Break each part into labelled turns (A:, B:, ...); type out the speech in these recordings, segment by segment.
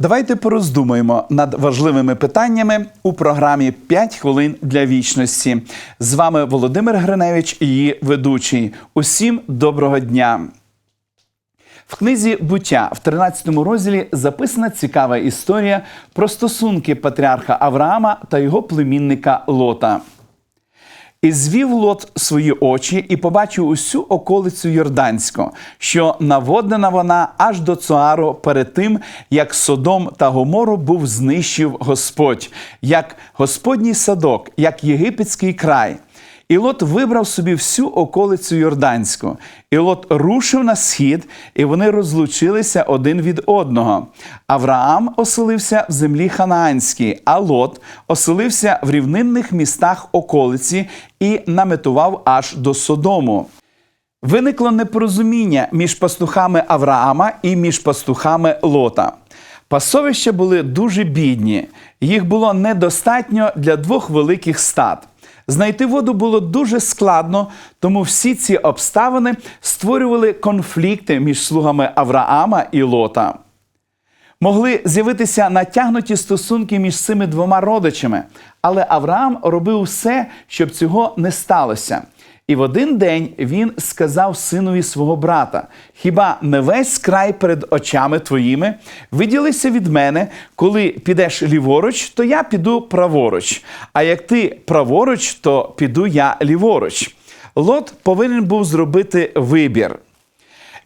A: Давайте пороздумаємо над важливими питаннями у програмі «5 хвилин для вічності. З вами Володимир Гриневич і її ведучий. Усім доброго дня! В книзі буття в 13 розділі записана цікава історія про стосунки патріарха Авраама та його племінника Лота. І звів Лот свої очі і побачив усю околицю Йорданську, що наводнена вона аж до Цуару перед тим, як Содом та Гомору був знищив Господь, як Господній садок, як єгипетський край. І Лот вибрав собі всю околицю Йорданську. І Лот рушив на схід, і вони розлучилися один від одного. Авраам оселився в землі Ханаанській, а Лот оселився в рівнинних містах околиці і наметував аж до Содому. Виникло непорозуміння між пастухами Авраама і між пастухами Лота. Пасовища були дуже бідні, їх було недостатньо для двох великих стад. Знайти воду було дуже складно, тому всі ці обставини створювали конфлікти між слугами Авраама і Лота. Могли з'явитися натягнуті стосунки між цими двома родичами, але Авраам робив все, щоб цього не сталося. І в один день він сказав синові свого брата: Хіба не весь край перед очами твоїми? Виділися від мене, коли підеш ліворуч, то я піду праворуч. А як ти праворуч, то піду я ліворуч. Лот повинен був зробити вибір.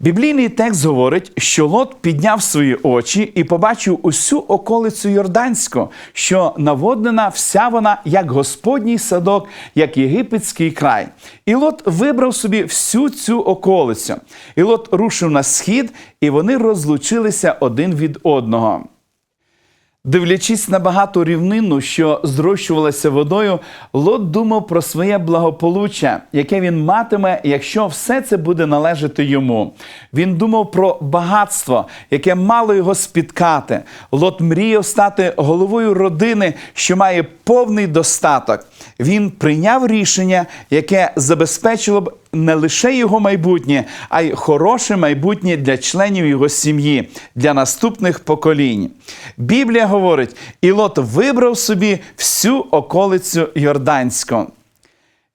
A: Біблійний текст говорить, що Лот підняв свої очі і побачив усю околицю Йорданську, що наводнена вся вона як Господній садок, як єгипетський край. І Лот вибрав собі всю цю околицю. І Лот рушив на схід, і вони розлучилися один від одного. Дивлячись на багату рівнину, що зрощувалася водою, Лот думав про своє благополуччя, яке він матиме, якщо все це буде належати йому. Він думав про багатство, яке мало його спіткати. Лот мріяв стати головою родини, що має повний достаток. Він прийняв рішення, яке забезпечило б не лише його майбутнє, а й хороше майбутнє для членів його сім'ї, для наступних поколінь. Біблія говорить, і Лот вибрав собі всю околицю Йорданську.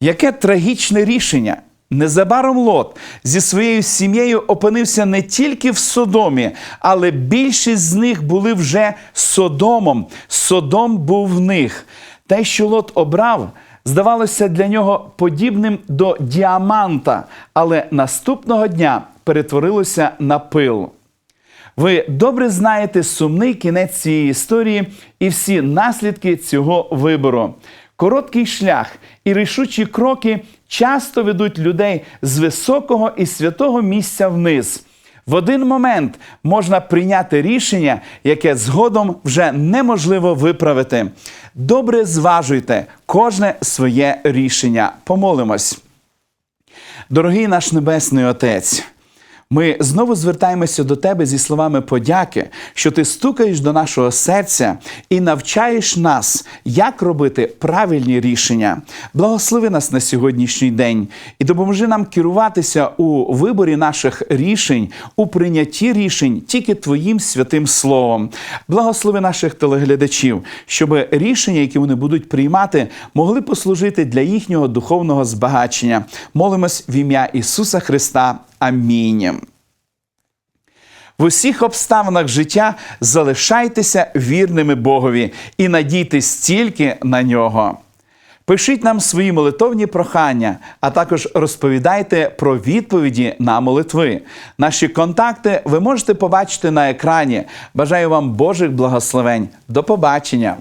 A: Яке трагічне рішення! Незабаром Лот зі своєю сім'єю опинився не тільки в Содомі, але більшість з них були вже Содомом. Содом був в них. Те, що Лот обрав, здавалося для нього подібним до діаманта, але наступного дня перетворилося на пил. Ви добре знаєте сумний кінець цієї історії і всі наслідки цього вибору. Короткий шлях і рішучі кроки часто ведуть людей з високого і святого місця вниз. В один момент можна прийняти рішення, яке згодом вже неможливо виправити. Добре зважуйте кожне своє рішення. Помолимось. Дорогий наш Небесний Отець. Ми знову звертаємося до тебе зі словами подяки, що ти стукаєш до нашого серця і навчаєш нас, як робити правильні рішення. Благослови нас на сьогоднішній день і допоможи нам керуватися у виборі наших рішень, у прийнятті рішень тільки Твоїм святим Словом. Благослови наших телеглядачів, щоб рішення, які вони будуть приймати, могли послужити для їхнього духовного збагачення. Молимось в ім'я Ісуса Христа. Амінь. В усіх обставинах життя залишайтеся вірними Богові і надійтесь тільки на нього. Пишіть нам свої молитовні прохання, а також розповідайте про відповіді на молитви. Наші контакти ви можете побачити на екрані. Бажаю вам Божих благословень. До побачення!